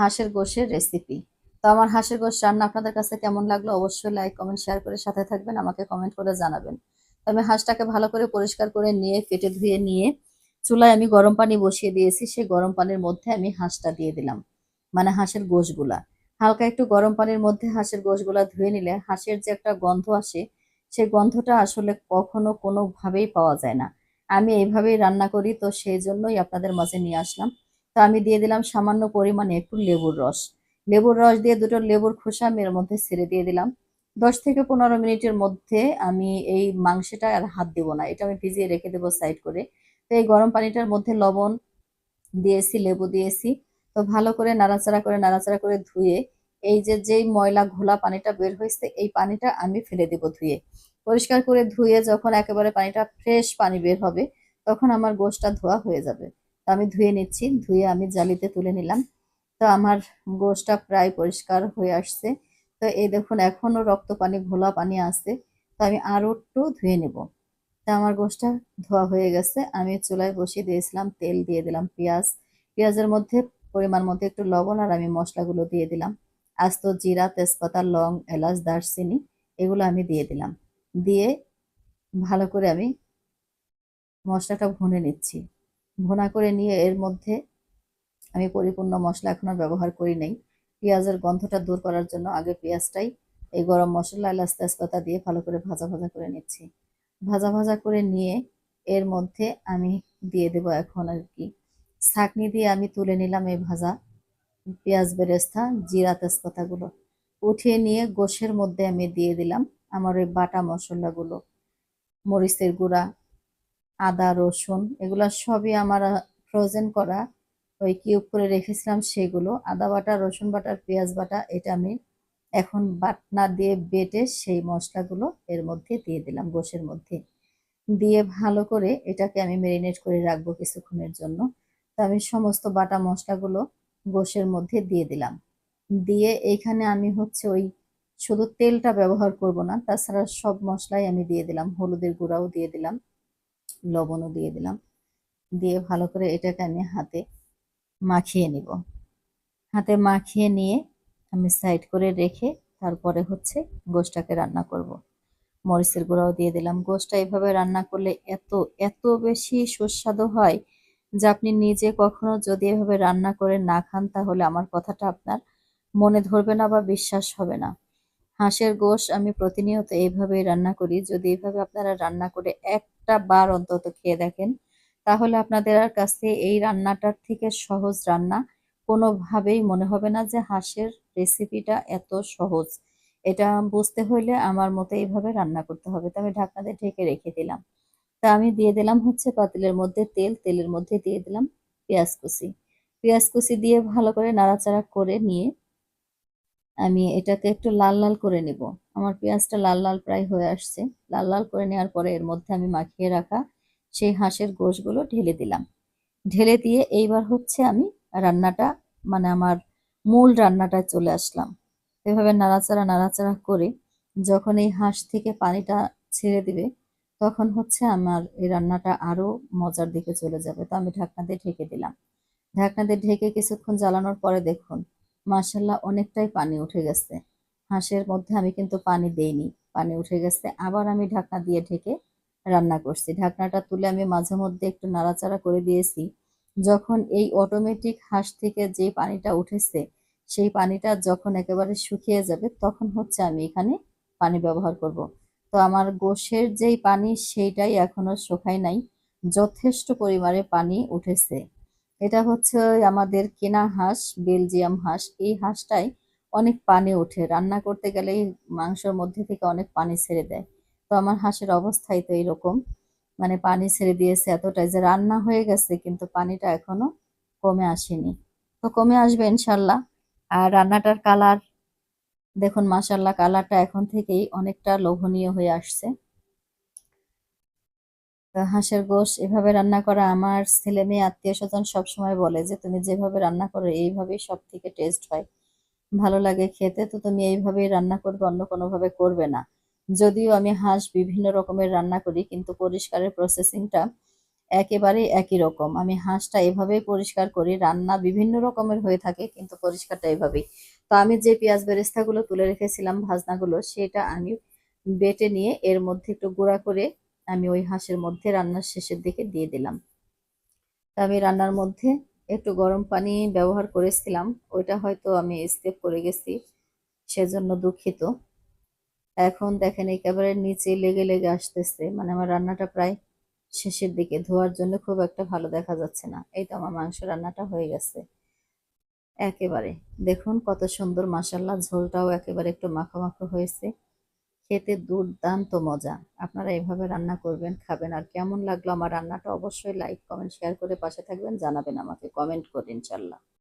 হাঁসের গোশের রেসিপি তো আমার হাঁসের গোশ রান্না আপনাদের কাছে কেমন লাগল অবশ্যই লাইক কমেন্ট শেয়ার করে সাথে থাকবেন, আমাকে কমেন্ট করে জানাবেন। আমি হাঁসটাকে ভালো করে পরিষ্কার করে নিয়ে, কেটে ধুয়ে নিয়ে চুলায় আমি গরম পানি বসিয়ে দিয়েছি, সেই গরম পানির মধ্যে আমি হাঁসটা দিয়ে দিলাম মানে হাঁসের গোশগুলা। হালকা একটু গরম পানির মধ্যে হাঁসের গোশগুলা ধুয়ে নিলে হাঁসের যে একটা গন্ধ আসে, সেই গন্ধটা আসলে কখনো কোনোভাবেই পাওয়া যায় না। আমি এইভাবেই রান্না করি, তো সেই জন্যই আপনাদের মাঝে নিয়ে আসলাম। তো আমি দিয়ে দিলাম সামান্য পরিমাণে একটু লেবুর রস। লেবুর রস দিয়ে দুটো লেবুর খোসা আমি এর মধ্যে ছেড়ে দিয়ে দিলাম। দশ থেকে পনেরো মিনিটের মধ্যে আমি এই মাংসটা আর হাত দেব না, এটা আমি ভিজিয়ে রেখে দেবো সাইড করে। তো এই গরম পানিটার মধ্যে লবণ দিয়েছি, লেবু দিয়েছি। তো ভালো করে নাড়াচাড়া করে নাড়াচাড়া করে ধুয়ে এই যে, যেই ময়লা ঘোলা পানিটা বের হয়েছে, এই পানিটা আমি ফেলে দেব ধুয়ে। পরিষ্কার করে ধুয়ে যখন একেবারে পানিটা ফ্রেশ পানি বের হবে, তখন আমার গোশটা ধোয়া হয়ে যাবে। আমি ধুয়ে নিচ্ছি, ধুয়ে আমি জালিতে তুলে নিলাম। তো আমার গোশটা প্রায় পরিষ্কার হয়ে আসছে। তো এই দেখুন, এখনও রক্ত পানি, ঘোলা পানি আছে। তো আমি আরও একটু ধুয়ে নেব। তো আমার গোশটা ধোয়া হয়ে গেছে। আমি চুলায় বসিয়ে দিয়েছিলাম, তেল দিয়ে দিলাম, পেঁয়াজ। পেঁয়াজের মধ্যে পরিমাণ মতো একটু লবণ আর আমি মশলাগুলো দিয়ে দিলাম। আস্ত জিরা, তেজপাতা, লং, এলাচ, দারচিনি, এগুলো আমি দিয়ে দিলাম। দিয়ে ভালো করে আমি মশলাটা ভুনে নিচ্ছি। ভুনা করে নিয়ে এর মধ্যে আমি পরিপূর্ণ মশলা এখন আর ব্যবহার করি নাই। পেঁয়াজের গন্ধটা দূর করার জন্য আগে পেঁয়াজটাই এই গরম মশলা, এলাচ, তেজপাতা দিয়ে ভালো করে ভাজা ভাজা করে নিচ্ছি। ভাজা ভাজা করে নিয়ে এর মধ্যে আমি দিয়ে দেব এখন আর কি। ছাকনি দিয়ে আমি তুলে নিলাম এই ভাজা পেঁয়াজ বেরেস্তা, জিরা, তেজপাতাগুলো। উঠিয়ে নিয়ে গোশের মধ্যে আমি দিয়ে দিলাম আমার ওই বাটা মশলাগুলো, মরিচের গুঁড়া আদা, রসুন, এগুলো সবই আমার ফ্রোজেন করা। ওই কিউব করে রেখেছিলাম সেগুলো। আদা বাটা, রসুন বাটার পেঁয়াজ বাটা, এটা আমি এখন বাটনা দিয়ে বেটে সেই মশলাগুলো এর মধ্যে দিয়ে দিলাম, গোশের মধ্যে। দিয়ে ভালো করে এটাকে আমি ম্যারিনেট করে রাখব কিছুক্ষণের জন্য। তো আমি সমস্ত বাটা মশলাগুলো গোশের মধ্যে দিয়ে দিলাম। দিয়ে এইখানে আমি হচ্ছে ওই শুধু তেলটা ব্যবহার করব না, তাছাড়া সব মশলাই আমি দিয়ে দিলাম, হলুদের গুঁড়াও দিয়ে দিলাম। লবণও দিয়ে দিলাম। দিয়ে ভালো করে এটাকে আমি হাতে মাখিয়ে নিব। হাতে মাখিয়ে নিয়ে আমি সাইড করে রেখে তারপরে হচ্ছে গোশটাকে রান্না করব। মরিচের গুঁড়াও দিয়ে দিলাম। গোশটা এভাবে রান্না করলে এত এত বেশি সুস্বাদু হয় যে আপনি নিজে কখনো যদি এভাবে রান্না করে না খান তাহলে আমার কথাটা আপনার মনে ধরবে না বা বিশ্বাস হবে না। হাঁসের গোশ আমি প্রতিনিয়ত এইভাবেই রান্না করি। যদি এইভাবে আপনারা রান্না করে একটা বার অন্তত খেয়ে দেখেন, তাহলে আপনাদের আর কাছে এই রান্নাটার থেকে সহজ রান্না কোনোভাবেই মনে হবে না যে হাঁসের রেসিপিটা এত সহজ। এটা বুঝতে হইলে আমার মতো এইভাবে রান্না করতে হবে। তো আমি ঢাকনা দিয়ে ঢেকে রেখে দিলাম। তা আমি দিয়ে দিলাম হচ্ছে পাতিলের মধ্যে তেল। তেলের মধ্যে দিয়ে দিলাম পেঁয়াজ কুচি। পেঁয়াজ কুচি দিয়ে ভালো করে নাড়াচাড়া করে নিয়ে আমি এটাকে একটু লাল লাল করে নেব। আমার পেঁয়াজটা লাল লাল প্রায় হয়ে আসছে। লাল লাল করে নেওয়ার পরে এর মধ্যে আমি মাখিয়ে রাখা সেই হাঁসের গোশগুলো ঢেলে দিলাম। ঢেলে দিয়ে এইবার হচ্ছে আমি রান্নাটা মানে আমার মূল রান্নাটা চলে আসলাম। এভাবে নাড়াচাড়া নাড়াচাড়া করে যখন এই হাঁস থেকে পানিটা ছেড়ে দিবে, তখন হচ্ছে আমার এই রান্নাটা আরও মজার দিকে চলে যাবে। তো আমি ঢাকনা দিয়ে ঢেকে দিলাম। ঢাকনা দিয়ে ঢেকে কিছুক্ষণ জ্বালানোর পরে দেখুন মাসাল্লাহ অনেকটাই পানি উঠে গেছে। হাঁসের মধ্যে আমি কিন্তু পানি দেইনি, পানি উঠে গেছে। আবার আমি ঢাকনা দিয়ে ঢেকে রান্না করছি। ঢাকনাটা তুলে আমি মাঝে মধ্যে একটু নাড়াচাড়া করে দিয়েছি। যখন এই অটোমেটিক হাঁস থেকে যে পানিটা উঠেছে, সেই পানিটা যখন একেবারে শুকিয়ে যাবে, তখন হচ্ছে আমি এখানে পানি ব্যবহার করব। তো আমার গোশের যেই পানি, সেইটাই এখনও শুকায় নাই। যথেষ্ট পরিমাণে পানি উঠেছে। এটা হচ্ছে আমাদের কেনা হাঁস, বেলজিয়াম হাঁস। এই হাঁসটাই অনেক পানি ওঠে। রান্না করতে গেলেই মাংসের মধ্যে থেকে অনেক পানি ছেড়ে দেয়। তো আমার হাঁসের অবস্থাই তো এরকম। মানে পানি ছেড়ে দিয়েছে এতটাই যে রান্না হয়ে গেছে, কিন্তু পানিটা এখনও কমে আসেনি। তো কমে আসবে ইনশাল্লাহ। আর রান্নাটার কালার, দেখুন মাসাল্লাহ কালারটা এখন থেকেই অনেকটা লোভনীয় হয়ে আসছে। হাঁসের গোশ এভাবে রান্না করা আমার ছেলে মেয়ে, আত্মীয় স্বজন সবসময় বলে যে, তুমি যেভাবে রান্না করো, এইভাবেই সব থেকে টেস্ট হয়। ভালো লাগে খেতে, তো তুমি এইভাবেই রান্না করবে, অন্য কোনোভাবে করবে না। যদিও আমি হাঁস বিভিন্ন রকমের রান্না করি, কিন্তু পরিষ্কারের প্রসেসিংটা একেবারেই একই রকম। আমি হাঁসটা এভাবেই পরিষ্কার করি, রান্না বিভিন্ন রকমের হয়ে থাকে, কিন্তু পরিষ্কারটা এভাবেই। তো আমি যে পেঁয়াজ বেরেস্তাগুলো তুলে রেখেছিলাম, ভাজনাগুলো, সেটা আমি বেটে নিয়ে এর মধ্যে একটু গুঁড়া করে আমি ওই হাঁসের মধ্যে রান্নার শেষের দিকে দিয়ে দিলাম। আমি রান্নার মধ্যে একটু গরম পানি ব্যবহার করেছিলাম, ওইটা হয়তো আমি স্টেপ করে গেছি, সেজন্য দুঃখিত। এখন দেখেন একেবারে নিচে লেগে লেগে আসতেছে মানে আমার রান্নাটা প্রায় শেষের দিকে, ধোয়ার জন্য খুব একটা ভালো দেখা যাচ্ছে না। এই তো আমার মাংস রান্নাটা হয়ে গেছে। একেবারে, দেখুন কত সুন্দর মাসাল্লাহ ঝোলটাও একেবারে একটু মাখো মাখো হয়েছে। খেতে দুর্দান্ত মজা। আপনারা এভাবে রান্না করবেন, খাবেন আর কেমন লাগল আমার রান্নাটা অবশ্যই লাইক কমেন্ট শেয়ার করে পাশে থাকবেন, জানাবেন আমাকে কমেন্ট করে ইনশাল্লাহ।